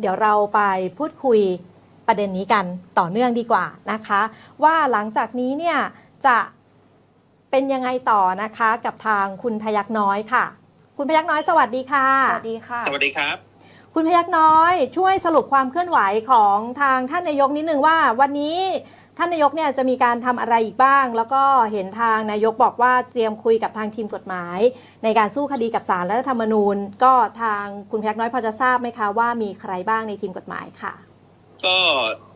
เดี๋ยวเราไปพูดคุยประเด็นนี้กันต่อเนื่องดีกว่านะคะ ว่าหลังจากนี้เนี่ยจะเป็นยังไงต่อนะคะกับทางคุณพยักน้อยค่ะ คุณพยักน้อยสวัสดีค่ะ สวัสดีค่ะ สวัสดีครับ คุณพยักน้อยช่วยสรุปความเคลื่อนไหวของทางท่านนายกนิดนึงว่า วันนี้ท่านนายกเนี่ยจะมีการทำอะไรอีกบ้าง แล้วก็เห็นทางนายกบอกว่าเตรียมคุยกับทางทีมกฎหมาย ในการสู้คดีกับศาลรัฐธรรมนูญ ก็ทางคุณพยักน้อยพอจะทราบไหมคะว่ามีใครบ้างในทีมกฎหมายค่ะ ก็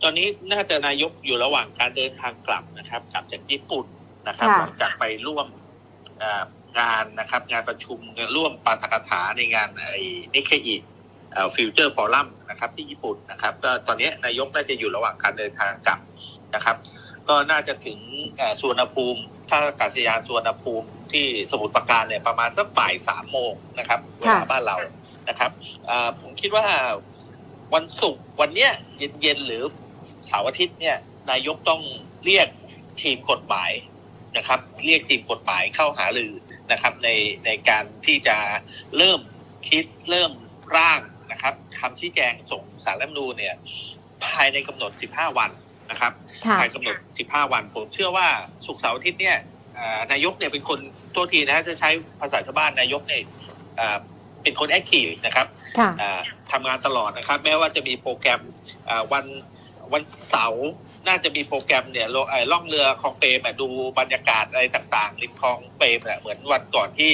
ตอนนี้น่าจะนายกอยู่ระหว่างการเดินทางกลับนะครับกลับจากญี่ปุ่นนะครับค่ะหลังจากไปร่วมเอ่องานนะครับงานประชุมร่วมปาฐกถาในงานไอ้นิเคอิฟิวเจอร์ฟอรัมนะครับที่ญี่ปุ่นนะครับก็ตอนนี้นายกน่าจะอยู่ระหว่างการเดินทางกลับ นะครับ ก็น่าจะถึงเอ่อสุวรรณภูมิท่าอากาศยานสุวรรณภูมิที่สมุทรปราการเนี่ยประมาณสักบ่ายสามโมงนะครับเวลาค่ะบ้านเรานะครับเอ่อผมคิดว่าวันศุกร์วันเนี้ยเย็นๆหรือเสาร์อาทิตย์เนี่ยนายกต้องเรียกทีมกฎหมายนะครับ เรียกทีมกฎหมายเข้าหารือนะครับ ในในการที่จะเริ่มคิดเริ่มร่างนะครับคำชี้แจงส่งสารรัฐธรรมนูญเนี่ยภายในกำหนด 15 วัน นะครับค่ะภายกำหนด 15 วัน ผมเชื่อว่าสุกร์เสาร์อาทิตย์เนี่ยเอ่อนายกเนี่ยเป็นคนโทษทีนะจะใช้ภาษาชาวบ้านนายกเนี่ยเอ่อเป็นคนแอคทีฟนะครับค่ะอ่าทำงานตลอดนะครับ แม้ว่าจะมีโปรแกรมอ่าวันวันเสาร์น่าจะมีโปรแกรมเนี่ยลงเอ่อล่องเรือคลองเปรมอะดูบรรยากาศอะไรต่างๆริมคลองเปรมแหละเหมือนวันก่อนที่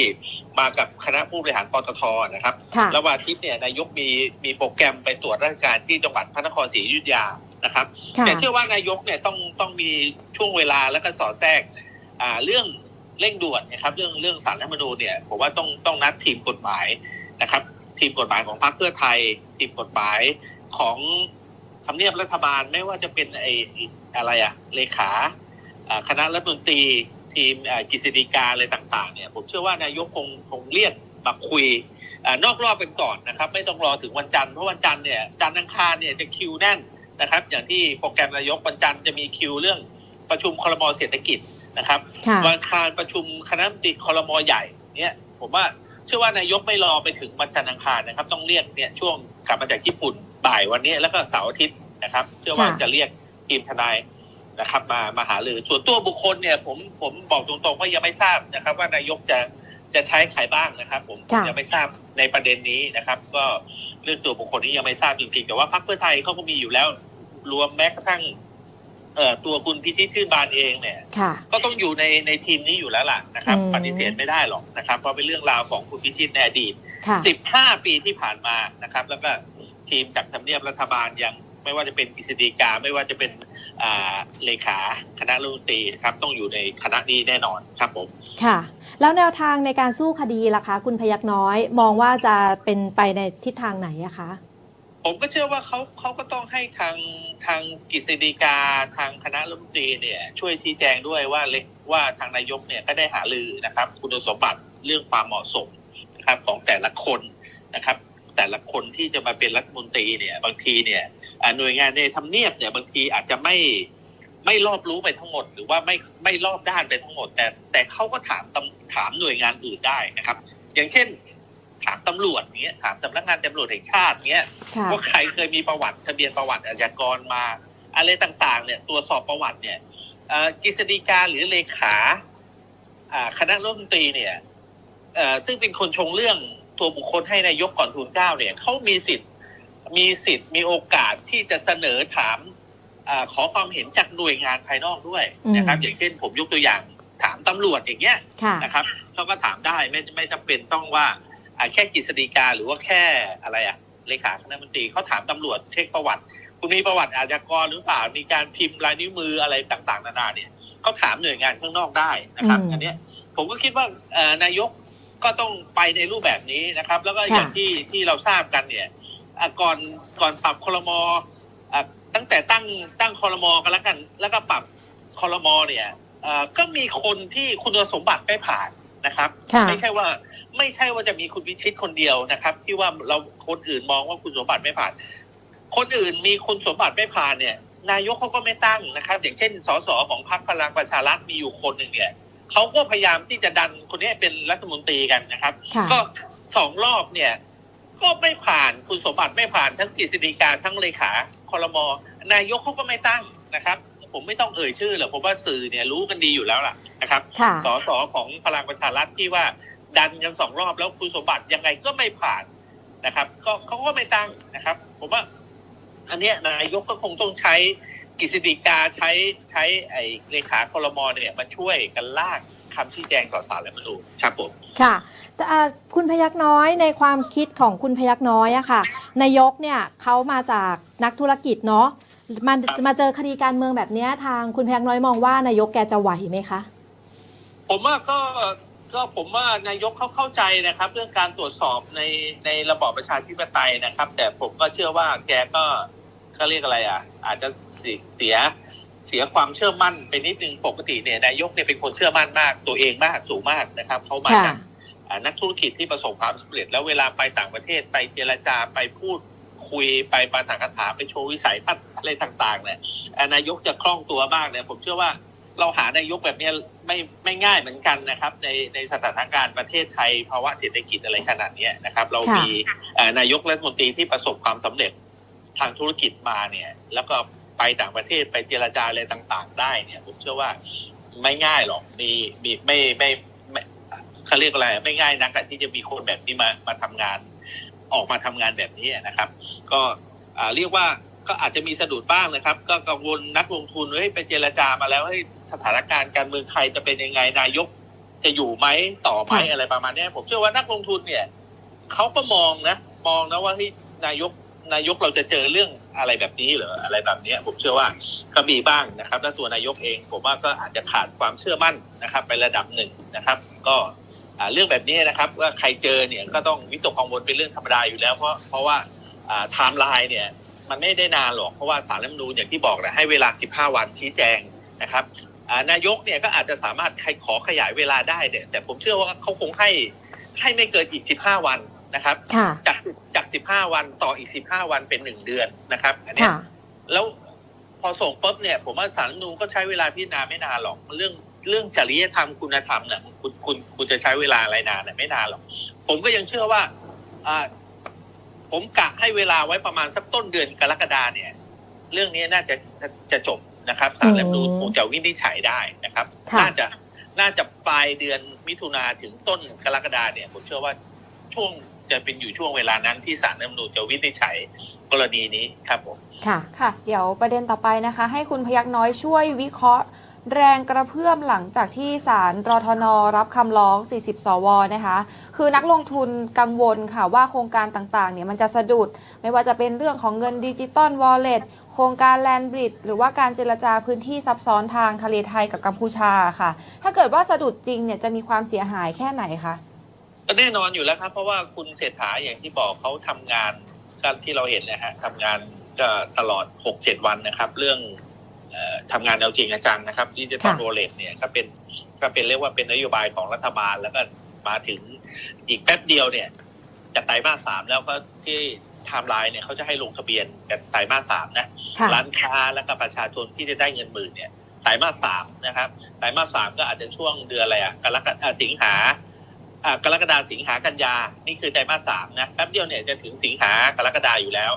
มากับคณะผู้บริหารปตทนะครับค่ะแล้ววันอาทิตย์เนี่ยนายกมีมีโปรแกรมไปตรวจราชการที่จังหวัดพระนครศรีอยุธยา นะครับค่ะแต่เชื่อว่านายกเนี่ยต้องต้องมีช่วงเวลาแล้วก็สอดแทรกอ่าเรื่องเร่งด่วนนะครับ เรื่องเรื่องสารรัฐธรรมนูญเนี่ยผมว่าต้องต้องนัดทีมกฎหมายนะครับ ทีมกฎหมายของพรรคเพื่อไทย ทีมกฎหมายของทำเนียบรัฐบาลไม่ว่าจะเป็นไอ้อะไรอะเลขาอ่าคณะรัฐมนตรีทีมอ่ากฤษฎีกาอะไรต่าง ๆ เนี่ยผมเชื่อว่านายกคงคงเรียกมาคุยอานอกรอบกันก่อนนะครับ ไม่ต้องรอถึงวันจันทร์เพราะวันจันทร์เนี่ยจันทร์อังคารเนี่ยจะคิวแน่น นะครับ อย่างที่โปรแกรมนายกวันจันทร์จะมีคิวเรื่องประชุมคลมเศรษฐกิจนะครับค่ะวันอังคารประชุมคณะรัฐมนตรีคลมใหญ่เนี่ยผมว่าเชื่อว่านายกไม่รอไปถึงวันจันทร์อังคารนะครับ ต้องเรียกเนี่ยช่วงกลับมาจากญี่ปุ่นบ่ายวันนี้แล้วก็เสาร์อาทิตย์นะครับ เชื่อว่าค่ะจะเรียกทีมทนายนะครับมามาหารือส่วนตัวบุคคลเนี่ยผมผมบอกตรงๆว่ายังไม่ทราบนะครับ ว่านายกจะจะใช้ใครบ้างนะครับ ผมผมค่ะยังไม่ทราบในประเด็นนี้นะครับ ก็เรื่องตัวบุคคลนี้ยังไม่ทราบจริงๆแต่ว่าพรรคเพื่อไทยเขาก็มีอยู่แล้ว รวมแม้กระทั่งเอ่อตัวคุณพิชิตชื่นบานเองเนี่ย ค่ะ ก็ต้องอยู่ในในทีมนี้อยู่แล้วล่ะนะครับ อืม ปฏิเสธไม่ได้หรอกนะครับ เพราะเป็นเรื่องราวของคุณพิชิตในอดีต ค่ะ 15 ปีที่ผ่านมานะครับ แล้วก็ทีมจากทำเนียบรัฐบาลยังไม่ว่าจะเป็นกฤษฎีกาไม่ว่าจะเป็นอ่าเลขาคณะรัฐมนตรีนะครับ ต้องอยู่ในคณะนี้แน่นอนครับผม ค่ะ แล้วแนวทางในการสู้คดีล่ะคะ คุณพยักน้อยมองว่าจะเป็นไปในทิศทางไหนอะคะ ผมก็เชื่อว่าเขาเขาก็ต้องให้ทางทางกฤษฎีกาทางคณะรัฐมนตรีเนี่ย ช่วยชี้แจงด้วยว่าเลว่าทางนายกเนี่ยก็ได้หารือนะครับ คุณสมบัติเรื่องความเหมาะสมนะครับของแต่ละคนนะครับ แต่ละคนที่จะมาเป็นรัฐมนตรีเนี่ย บางทีเนี่ยหน่วยงานในทำเนียบเนี่ยบางทีอาจจะไม่ไม่รอบรู้ไปทั้งหมด หรือว่าไม่ไม่รอบด้านไปทั้งหมด แต่แต่เขาก็ถามตำถามหน่วยงานอื่นได้นะครับ อย่างเช่น ถามตำรวจเนี้ยถามสำนักงานตำรวจแห่งชาติเนี้ยค่ะว่าใครเคยมีประวัติทะเบียนประวัติอาชญากรมา อะไรต่างๆ เนี่ยตรวจสอบประวัติเนี่ยเอ่อกฤษฎีกาหรือเลขาอ่าคณะรัฐมนตรีเนี่ยเอ่อซึ่งเป็นคนชงเรื่องตัวบุคคลให้นายกก่อนทูลเกล้าเนี่ยเขามีสิทธิ์มีสิทธิ์มีโอกาสที่จะเสนอถามอาขอความเห็นจากหน่วยงานภายนอกด้วยนะครับอืมอย่างเช่นผมยกตัวอย่างถามตำรวจอย่างเงี้ยค่ะนะครับเขาก็ถามได้ไม่ไม่จำเป็นต้องว่าอ่า แค่กฤษฎีกาหรือว่าแค่อะไรอะเลขาคณะมนตรีเขาถามตำรวจเช็คประวัติ คุณมีประวัติอาชญากรหรือเปล่ามีการพิมพ์ลายนิ้วมืออะไรต่างๆ นานาเนี่ยเขาถามหน่วยงานข้างนอกได้นะครับอืมอันเนี้ยผมก็คิดว่าเอ่อนายกก็ต้องไปในรูปแบบนี้นะครับ แล้วก็อย่างค่ะที่ที่เราทราบกันเนี่ยอะก่อนก่อนปรับคลมอะตั้งแต่ตั้งตั้งคลมกันแล้วกัน แล้วก็ปรับคลมเนี่ยเอ่อก็มีคนที่คุณสมบัติไม่ผ่าน นะครับค่ะไม่ใช่ว่าไม่ใช่ว่าจะมีคุณพิชิตคนเดียวนะครับ ที่ว่าเราคนอื่นมองว่าคุณสมบัติไม่ผ่าน คนอื่นมีคุณสมบัติไม่ผ่านเนี่ย นายกเขาก็ไม่ตั้งนะครับ อย่างเช่นสสของพรรคพลังประชารัฐมีอยู่คนหนึ่งเนี่ยเขาก็พยายามที่จะดันคนนี้เป็นรัฐมนตรีกันนะครับค่ะก็สองรอบเนี่ย ก็ไม่ผ่านคุณสมบัติไม่ผ่านทั้งกฤษฎีกาทั้งเลขาคอรมนายกเขาก็ไม่ตั้งนะครับ ผมไม่ต้องเอ่ยชื่อหรอกผมว่าสื่อเนี่ยรู้กันดีอยู่แล้วล่ะนะครับค่ะสสของพลังประชารัฐที่ว่าดันกันสองรอบแล้วคุณสมบัติยังไงก็ไม่ผ่านนะครับ ก็เขาก็ไม่ตั้งนะครับ ผมว่าอันเนี้ยนายกก็คงต้องใช้กฤษฎีกาใช้ใช้ไอ้เลขาคอรมอเนี่ยมาช่วยกันลากคำชี้แจงต่อสารรัฐธรรมนูญครับผมค่ะแต่อ่าคุณพยักน้อยในความคิดของคุณพยักน้อยอะค่ะนายกเนี่ยเขามาจากนักธุรกิจเนาะ มันครับมาเจอคดีการเมืองแบบเนี้ยทางคุณพยักน้อยมองว่านายกแกจะไหวไหมคะ ผมว่าก็ก็ผมว่านายกเขาเข้าใจนะครับ เรื่องการตรวจสอบในในระบอบประชาธิปไตยนะครับ แต่ผมก็เชื่อว่าแกก็เขาเรียกอะไรอะ อาจจะเสียเสียเสียความเชื่อมั่นไปนิดนึงปกติเนี่ยนายกเนี่ยเป็นคนเชื่อมั่นมาก ตัวเองมากสูงมากนะครับเขามาค่ะจากอ่านักธุรกิจที่ประสบความสำเร็จแล้วเวลาไปต่างประเทศไปเจรจาไปพูด คุยไปปาฐกถาไปโชว์วิสัยทัศน์อะไรต่างๆเนี่ยอ่านายกจะคล่องตัวมากเนี่ยผมเชื่อว่าเราหานายกแบบเนี้ยไม่ไม่ง่ายเหมือนกันนะครับ ในในสถานการณ์ประเทศไทยภาวะเศรษฐกิจอะไรขนาดเนี้ยนะครับ เราค่ะมีเอ่อนายกรัฐมนตรีที่ประสบความสำเร็จทางธุรกิจมาเนี่ย แล้วก็ไปต่างประเทศไปเจรจาอะไรต่าง ๆ ได้เนี่ย ผมเชื่อว่าไม่ง่ายหรอกมีมีไม่ไม่ไม่เขาเรียกอะไรไม่ง่ายนักอะที่จะมีคนแบบนี้มามาทำงาน ออกมาทำงานแบบนี้นะครับ ก็อ่าเรียกว่าก็อาจจะมีสะดุดบ้างนะครับ ก็กังวลนักลงทุนเฮ้ยไปเจรจามาแล้วเฮ้ยสถานการณ์การเมืองไทยจะเป็นยังไงนายก จะอยู่ไหมต่อไหมค่ะอะไรประมาณเนี้ยผมเชื่อว่านักลงทุนเนี่ยเขาก็มองนะ มองนะว่าเฮ้ยนายกนายกเราจะเจอเรื่องอะไรแบบนี้เหรออะไรแบบเนี้ยผมเชื่อว่าก็มีบ้างนะครับแล้วตัวนายกเอง ผมว่าก็อาจจะขาดความเชื่อมั่นนะครับ ไประดับหนึ่งนะครับ ก็อ่า เรื่องแบบนี้นะครับว่าใครเจอเนี่ยก็ต้องวิตกกังวลเป็นเรื่องธรรมดาอยู่แล้ว เพราะเพราะว่าไทม์ไลน์เนี่ยมันไม่ได้นานหรอกเพราะว่าสารรัฐธรรมนูญอย่างที่บอกแหละให้เวลา 15 วันชี้แจงนะครับอ่านายกเนี่ยก็อาจจะสามารถใครขอขยายเวลาได้เนี่ยแต่ผมเชื่อว่าเขาคงให้ให้ไม่เกินอีก 15 วันนะครับค่ะจากจาก 15 วันต่ออีก 15 วันเป็น 1 เดือนนะครับอันเนี้ยค่ะแล้วพอส่งปุ๊บเนี่ยผมว่าสารรัฐธรรมนูญก็ใช้เวลาพิจารณาไม่นานหรอกเรื่อง เรื่องจริยธรรมคุณธรรมเนี่ยคุณคุณคุณจะใช้เวลาอะไรนานเนี่ยไม่นานหรอกผมก็ยังเชื่อว่าอ่าผมกะให้เวลาไว้ประมาณสักต้นเดือนกรกฎาเนี่ย เรื่องนี้น่าจะจะจะจบนะครับสารรัฐธรรมนูญอืมคงจะวินิจฉัยได้นะครับ ค่ะ น่าจะน่าจะปลายเดือนมิถุนาถึงต้นกรกฎาเนี่ย ผมเชื่อว่าช่วงจะเป็นอยู่ช่วงเวลานั้นที่สารรัฐธรรมนูญจะวินิจฉัยกรณีนี้ครับผม ค่ะ ค่ะ เดี๋ยวประเด็นต่อไปนะคะ ให้คุณพยักน้อยช่วยวิเคราะห์ แรงกระเพื่อมหลังจากที่ศาลรทนรับคำร้อง 40 สวนะคะ คือนักลงทุนกังวลค่ะว่าโครงการต่างๆเนี่ยมันจะสะดุด ไม่ว่าจะเป็นเรื่องของเงินดิจิตอลวอลเล็ตโครงการแลนบริดหรือว่าการเจรจาพื้นที่ซับซ้อนทางทะเลไทยกับกัมพูชาค่ะ ถ้าเกิดว่าสะดุดจริงเนี่ยจะมีความเสียหายแค่ไหนคะแน่นอนอยู่แล้วครับเพราะว่าคุณเศรษฐาอย่างที่บอกเขาทำงานก็ที่เราเห็นนะฮะทำงานก็ตลอด 6-7 วันนะครับ เรื่อง ทำงานเอาจริงเอาจังนะครับดิจิทัลค่ะโรเลตเนี่ยก็เป็นก็เป็นเรียกว่าเป็นนโยบายของรัฐบาล แล้วก็มาถึงอีกแป๊บเดียวเนี่ยจะไตรมาสสามแล้วก็ที่ไทม์ไลน์เนี่ยเขาจะให้ลงทะเบียนกันไตรมาสสามนะค่ะร้านค้าแล้วก็ประชาชนที่จะได้เงินหมื่นเนี่ยไตรมาสสามนะครับไตรมาสสามก็อาจจะช่วงเดือนอะไรอะกรกฎาสิงหาอ่ากรกฎาสิงหากันยา นี่คือไตรมาสสามนะแป๊บเดียวเนี่ยจะถึงสิงหากรกฎาอยู่แล้ว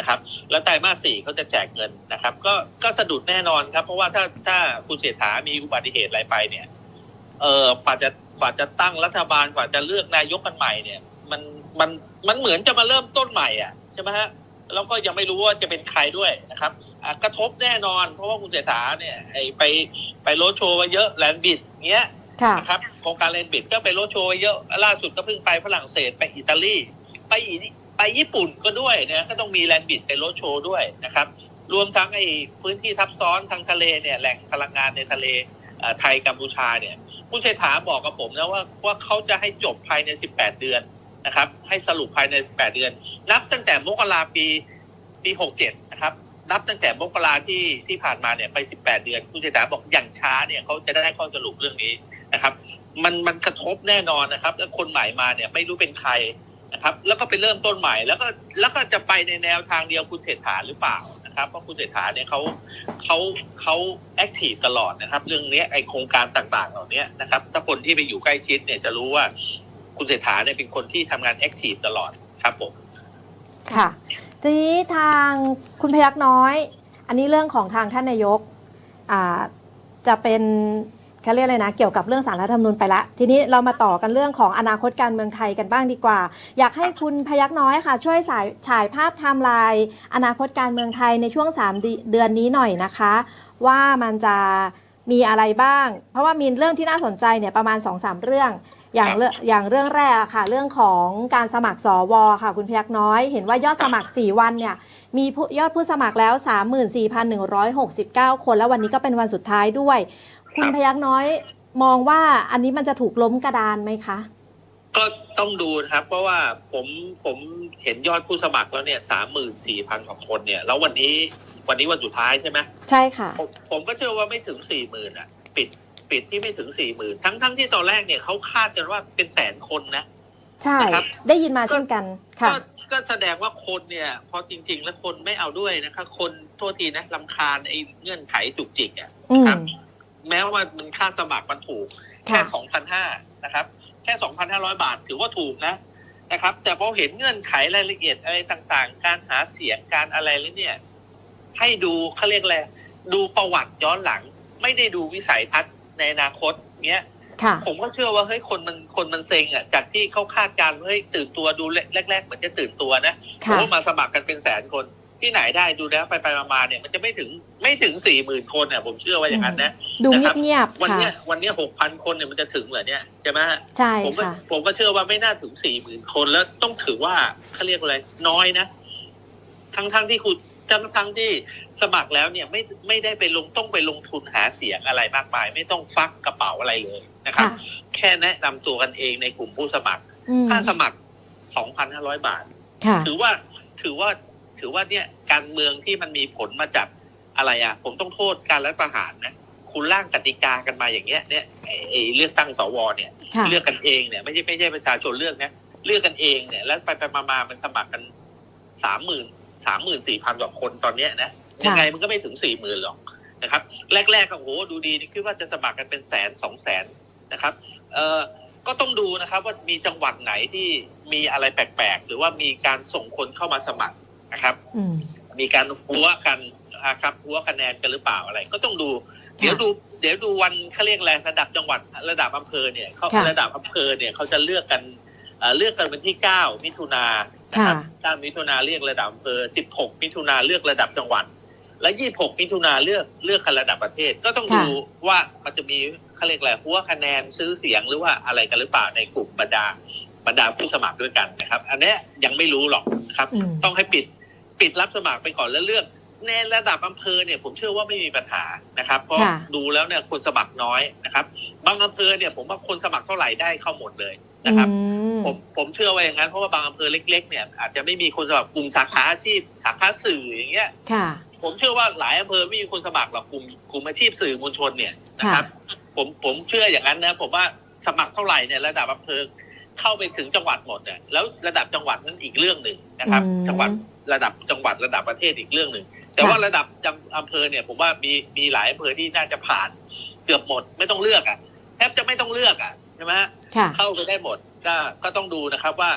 นะครับ แล้วไตรมาสสี่เขาจะแจกเงินนะครับ ก็ก็สะดุดแน่นอนครับ เพราะว่าถ้าถ้าคุณเศรษฐามีอุบัติเหตุอะไรไปเนี่ย เออกว่าจะกว่าจะตั้งรัฐบาลกว่าจะเลือกนายกกันใหม่เนี่ย มันมันมันเหมือนจะมาเริ่มต้นใหม่อะใช่ไหมฮะแล้วก็ยังไม่รู้ว่าจะเป็นใครด้วยนะครับอะกระทบแน่นอน เพราะว่าคุณเศรษฐาเนี่ยไอไปไปโรดโชว์ไว้เยอะแลนด์บิดเงี้ยค่ะนะครับโครงการแลนด์บิดก็ไปโรดโชว์ไว้เยอะล่าสุดก็เพิ่งไปฝรั่งเศสไปอิตาลี ไปอี ไปญี่ปุ่นก็ด้วยนะก็ต้องมีแลนด์บิดไปรดโชว์ด้วยนะครับ รวมทั้งไอ้พื้นที่ทับซ้อนทางทะเลเนี่ยแหล่งพลังงานในทะเลไทยกัมพูชาเนี่ยคุณเศรษฐาบอกกับผมนะว่าว่าเขาจะให้จบภายใน 18 เดือนนะครับ ให้สรุปภายใน 18 เดือน นับตั้งแต่มกราปีปี 67 นะครับ นับตั้งแต่มกราที่ที่ผ่านมาเนี่ยไป 18 เดือนคุณเศรษฐาบอกอย่างช้าเนี่ยเขาจะได้ข้อสรุปเรื่องนี้นะครับ มันมันกระทบแน่นอนนะครับ แล้วคนใหม่มาเนี่ยไม่รู้เป็นใคร นะครับ แล้วก็ไปเริ่มต้นใหม่ แล้วก็แล้วก็จะไปในแนวทางเดียวคุณเศรษฐาหรือเปล่านะครับเพราะคุณเศรษฐาเนี่ยเขาเขาเขาแอคทีฟตลอดนะครับ เรื่องนี้ไอโครงการต่างๆ เหล่านี้นะครับ ถ้าคนที่ไปอยู่ใกล้ชิดเนี่ยจะรู้ว่าคุณเศรษฐาเนี่ยเป็นคนที่ทำงานแอคทีฟตลอดครับผมค่ะ ทีนี้ทางคุณพยักน้อย อันนี้เรื่องของทางท่านนายกอ่าจะเป็น เขาเรียกอะไรนะ เกี่ยวกับเรื่องสารรัฐธรรมนูญไปละ ทีนี้เรามาต่อกันเรื่องของอนาคตการเมืองไทยกันบ้างดีกว่า อยากให้คุณพยักน้อยค่ะ ช่วยสายฉายภาพไทม์ไลน์อนาคตการเมืองไทยในช่วง 3 เดือนนี้หน่อยนะคะ ว่ามันจะมีอะไรบ้าง เพราะว่ามีเรื่องที่น่าสนใจเนี่ยประมาณ 2-3 เรื่องอย่างเรื่องอย่างเรื่องแรกค่ะ เรื่องของการสมัครสวค่ะ คุณพยักน้อย เห็นว่ายอดสมัคร 4 วันเนี่ยมียอดผู้สมัครแล้ว 34,169 คน แล้ววันนี้ก็เป็นวันสุดท้ายด้วย คุณพยักน้อยมองว่าอันนี้มันจะถูกล้มกระดานไหมคะ ก็ต้องดูนะครับ เพราะว่าผมผมเห็นยอดผู้สมัครแล้วเนี่ยสามหมื่นสี่พันกว่าคนเนี่ย แล้ววันนี้วันนี้วันสุดท้ายใช่ไหมใช่ค่ะ ผมผมก็เชื่อว่าไม่ถึงสี่หมื่นอะ ปิดปิดที่ไม่ถึงสี่หมื่นทั้งทั้งที่ตอนแรกเนี่ยเขาคาดกันว่าเป็นแสนคนนะ ใช่นะครับได้ยินมาเช่นกันค่ะก็ก็แสดงว่าคนเนี่ยพอจริง ๆ แล้วคนไม่เอาด้วยนะครับคนโทษทีนะลำคาญไอ้เงื่อนไขจุกจิกอะอืมครับ แม้ว่ามันค่าสมัครมันถูก แค่ค่ะสองพันห้านะครับ แค่สองพันห้าร้อยบาทถือว่าถูกนะนะครับ แต่พอเห็นเงื่อนไขรายละเอียดอะไรต่างๆ การหาเสียงการอะไรแล้วเนี่ย ให้ดูเขาเรียกอะไรดูประวัติย้อนหลัง ไม่ได้ดูวิสัยทัศน์ในอนาคตเนี้ยค่ะผมก็เชื่อว่าเฮ้ยคนมันคนมันเซ็งอะจากที่เขาคาดการณ์ว่าเฮ้ยตื่นตัวดูแรกๆเหมือนจะตื่นตัวนะค่ะโอ้มาสมัครกันเป็นแสนคน ที่ไหนได้ดูแล้วไปไปๆมาๆเนี่ยมันจะไม่ถึงไม่ถึงสี่หมื่นคนเนี่ยผมเชื่อว่าอย่างนั้นนะดูนะครับเงียบวันๆค่ะเนี้ยวันเนี้หกพันคนเนี่ยมันจะถึงเหรอเนี่ยใช่ไหมฮะใช่ผมก็ค่ะผมก็เชื่อว่าไม่น่าถึงสี่หมื่นคนแล้วต้องถือว่าเขาเรียกอะไรน้อยนะ ทั้งทั้งที่คุณทั้งทั้งที่สมัครแล้วเนี่ยไม่ไม่ได้ไปลงต้องไปลงทุนหาเสียงอะไรมากมาย ไม่ต้องฟักกระเป๋าอะไรเลยนะครับค่ะแค่แนะนำตัวกันเองในกลุ่มผู้สมัครอืมค่าสมัครสองพันห้าร้อยบาทค่ะถือว่าถือว่า ถือว่าเนี่ยการเมืองที่มันมีผลมาจากอะไรอะ ผมต้องโทษการรัฐประหารนะคุณร่างกติกากันมาอย่างเงี้ยเนี่ยไอ้ไอ้เลือกตั้งสวเนี่ยค่ะเลือกกันเองเนี่ยไม่ใช่ไม่ใช่ประชาชนเลือกนะเลือกกันเองเนี่ย แล้วไปไปมามามันสมัครกันสามหมื่นสามหมื่นสี่พันกว่าคนตอนเนี้ยนะค่ะยังไงมันก็ไม่ถึงสี่หมื่นหรอกนะครับแรกๆก็โอ้โหดูดีนี่คิดว่าจะสมัครกันเป็นแสนสองแสนนะครับ เอ่อก็ต้องดูนะครับว่ามีจังหวัดไหนที่มีอะไรแปลกๆ หรือว่ามีการส่งคนเข้ามาสมัคร นะครับอืมมีการหัวกันนะครับหัวคะแนนกันหรือเปล่าอะไร ก็ต้องดู เดี๋ยวดู เดี๋ยวดูวันเขาเรียกอะไรระดับจังหวัดระดับอำเภอเนี่ยเขาค่ะระดับอำเภอเนี่ยเขาจะเลือกกันเอ่อเลือกกันวันที่เก้ามิถุนานะครับค่ะเก้ามิถุนาเลือกระดับอำเภอสิบหกมิถุนาเลือกระดับจังหวัด และยี่หกมิถุนาเลือกเลือกกันระดับประเทศ ก็ต้องดูว่ามันจะมีเขาเรียกอะไรหัวคะแนนซื้อเสียงหรือว่าอะไรกันหรือเปล่าในกลุ่มบรรดาบรรดาผู้สมัครด้วยกันนะครับ อันเนี้ยยังไม่รู้หรอกครับอืมต้องให้ปิด ปิดรับสมัครไปก่อนแล้วเลือกในระดับอำเภอเนี่ยผมเชื่อว่าไม่มีปัญหานะครับเพราะค่ะดูแล้วเนี่ยคนสมัครน้อยนะครับ บางอำเภอเนี่ยผมว่าคนสมัครเท่าไหร่ได้เข้าหมดเลยนะครับอืมผมผมเชื่อว่าอย่างนั้นเพราะว่าบางอำเภอเล็ก ๆ เนี่ยอาจจะไม่มีคนสมัครกลุ่มสาขาอาชีพสาขาสื่ออย่างเงี้ยค่ะผมเชื่อว่าหลายอำเภอไม่มีคนสมัครหรอกกลุ่มกลุ่มอาชีพสื่อมวลชนเนี่ยนะครับ ผมผมเชื่ออย่างนั้นนะผมว่าสมัครเท่าไหร่เนี่ยระดับอำเภอเข้าไปถึงจังหวัดหมดเนี่ยแล้วระดับจังหวัดนั้นอีกเรื่องหนึ่งนะครับอืมจังหวัด ระดับจังหวัดระดับประเทศอีกเรื่องหนึ่ง แต่ค่ะว่าระดับจังอำเภอเนี่ยผมว่ามีมีหลายอำเภอที่น่าจะผ่านเกือบหมดไม่ต้องเลือกอะแทบจะไม่ต้องเลือกอะใช่ไหมฮะค่ะเข้าไปได้หมดก็ก็ต้องดูนะครับว่า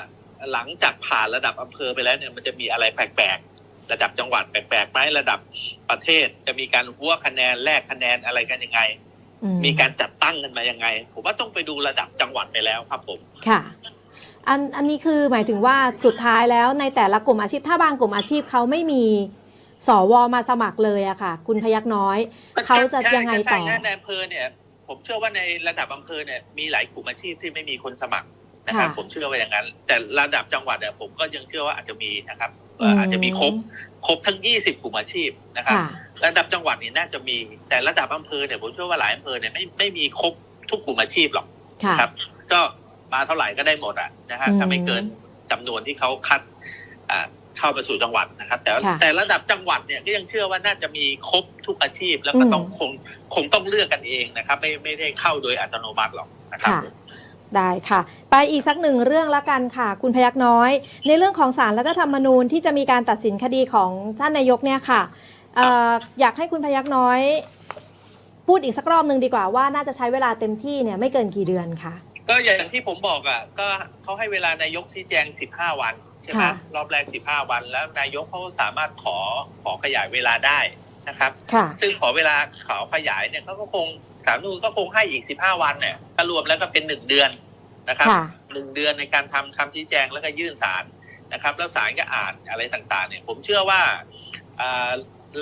หลังจากผ่านระดับอำเภอไปแล้วเนี่ยมันจะมีอะไรแปลกๆระดับจังหวัดแปลกๆไหมระดับประเทศจะมีการหัวคะแนนแลกคะแนนอะไรกันยังไงอืมีการจัดตั้งกันมายังไง ผมว่าต้องไปดูระดับจังหวัดไปแล้วครับผมค่ะ อันอันนี้คือหมายถึงว่าสุดท้ายแล้วในแต่ละกลุ่มอาชีพ ถ้าบางกลุ่มอาชีพเขาไม่มีสวมาสมัครเลยอะค่ะ คุณพยักน้อย เขาจะยังไงต่อใช่ใช่ในอำเภอเนี่ย ผมเชื่อว่าในระดับอำเภอเนี่ยมีหลายกลุ่มอาชีพที่ไม่มีคนสมัครนะครับค่ะผมเชื่อว่าอย่างนั้น แต่ระดับจังหวัดเนี่ยผมก็ยังเชื่อว่าอาจจะมีนะครับเอ่ออาจจะมีครบครบทั้ง 20 กลุ่มอาชีพนะครับค่ะระดับจังหวัดเนี่ยน่าจะมีแต่ระดับอำเภอเนี่ยผมเชื่อว่าหลายอำเภอเนี่ยไม่ไม่มีครบทุกกลุ่มอาชีพหรอกค่ะครับ ก็ มาเท่าไหร่ก็ได้หมดอะนะฮะอืมถ้าไม่เกินจำนวนที่เขาคัดอ่าเข้ามาสู่จังหวัดนะครับ แต่ค่ะแต่ระดับจังหวัดเนี่ยก็ยังเชื่อว่าน่าจะมีครบทุกอาชีพ แล้วก็อืมต้องคงคงต้องเลือกกันเองนะครับ ไม่ไม่ได้เข้าโดยอัตโนมัติหรอกนะครับค่ะได้ค่ะ ไปอีกสักหนึ่งเรื่องละกันค่ะ คุณพยักน้อย ในเรื่องของสารรัฐธรรมนูญที่จะมีการตัดสินคดีของท่านนายกเนี่ยค่ะเอ่ออยากให้คุณพยักน้อย พูดอีกสักรอบหนึ่งดีกว่าว่าน่าจะใช้เวลาเต็มที่เนี่ยไม่เกินกี่เดือนค่ะ ก็อย่างที่ผมบอกอะ ก็เขาให้เวลานายกชี้แจง15วันใช่ไหมค่ะ รอบแรก15วัน แล้วนายกเขาสามารถขอขอขยายเวลาได้นะครับ ค่ะ ซึ่งขอเวลาขอขยายเนี่ยเขาก็คงสารรัฐธรรมนูญก็คงให้อีก15วันเนี่ยถ้ารวมแล้วก็เป็น1เดือนนะครับค่ะ หนึ่งเดือนในการทำคำชี้แจงแล้วก็ยื่นศาลนะครับ แล้วศาลก็อ่านอะไรต่างๆ เนี่ย ผมเชื่อว่าอ่า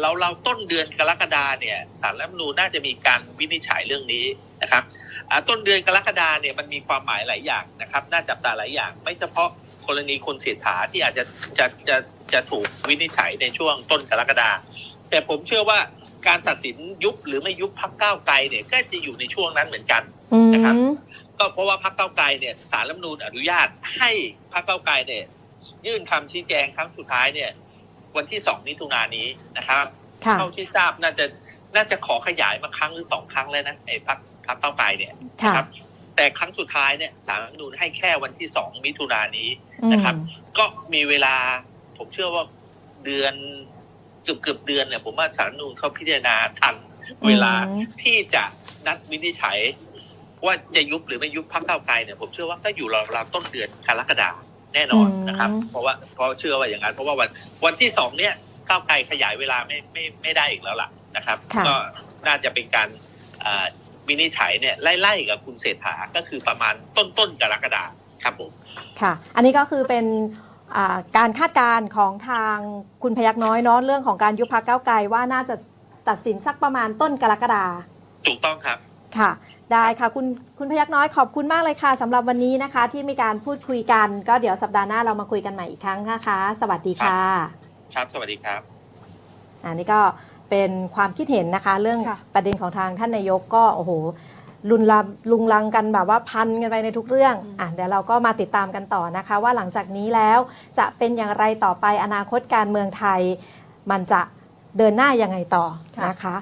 เราเราต้นเดือนกรกฎาเนี่ยศาลรัฐธรรมนูญน่าจะมีการวินิจฉัยเรื่องนี้ นะครับอ่าต้นเดือนกรกฎาเนี่ยมันมีความหมายหลายอย่างนะครับน่าจับตาหลายอย่าง ไม่เฉพาะกรณีคนเสียถาที่อาจจะจะจะจะถูกวินิจฉัยในช่วงต้นกรกฎาแต่ผมเชื่อว่าการตัดสินยุบหรือไม่ยุบพักก้าวไกลเนี่ยก็จะอยู่ในช่วงนั้นเหมือนกันอืนะครับมก็เพราะว่าพรรคเก้าวไกลเนี่ยสารรัฐธรรมนูญอนุญาตให้พรรคเก้าวไกลเนี่ยยื่นคำชี้แจงครั้งสุดท้ายเนี่ย วันที่สองมิถุนายนนี้นะครับค่ะเท่าที่ทราบน่าจะน่าจะขอขยายมาครั้งหรือสองครั้งแล้วนะไอ้พรรค พรรคเก้าวไกลเนี่ยค่ะนะครับ แต่ครั้งสุดท้ายเนี่ยสารรัฐธรรมนูญให้แค่วันที่สองมิถุนายนนี้อืมนะครับ ก็มีเวลาผมเชื่อว่าเดือนเกือบเกือบๆเดือนเนี่ยผมว่าสารรัฐธรรมนูญเขาพิจารณาทันเวลาอืมที่จะนัดวินิจฉัย ว่าจะยุบหรือไม่ยุบพรรคก้าวไกลเนี่ยผมเชื่อว่าก็อยู่ราวๆต้นเดือนกรกฎาแน่นอนนะครับอืมเพราะว่าเพราะเชื่อว่าอย่างนั้น เพราะว่าวันวันที่สองเนี่ยก้าวไกลขยายเวลาไม่ไม่ไม่ได้อีกแล้วล่ะนะครับค่ะก็น่าจะเป็นการอ่า วินิจฉัยเนี่ยไล่ๆกับคุณเศรษฐาก็คือประมาณต้นต้นๆกรกฎาครับผมค่ะ อันนี้ก็คือเป็นอ่าการคาดการณ์ของทางคุณพยักน้อยเนาะเรื่องของการยุบพักเก้าวไกลว่าน่าจะตัดสินสักประมาณต้นกรกฎาถูกต้องครับค่ะ ได้ค่ะคุณคุณพยักน้อยขอบคุณมากเลยค่ะสำหรับวันนี้นะคะ ที่มีการพูดคุยกัน ก็เดี๋ยวสัปดาห์หน้าเรามาคุยกันใหม่อีกครั้งนะคะ สวัสดีค่ะ ครับสวัสดีครับอันนี้ก็ เป็นความคิดเห็นนะคะ เรื่องค่ะประเด็นของทางท่านนายกก็โอ้โหลุนลำลุงลังกันแบบว่าพันกันไปในทุกเรื่องอะเดี๋ยวเราก็มาติดตามกันต่อนะคะ ว่าหลังจากนี้แล้วจะเป็นอย่างไรต่อไปอนาคตการเมืองไทย มันจะเดินหน้ายังไงต่อค่ะ นะคะ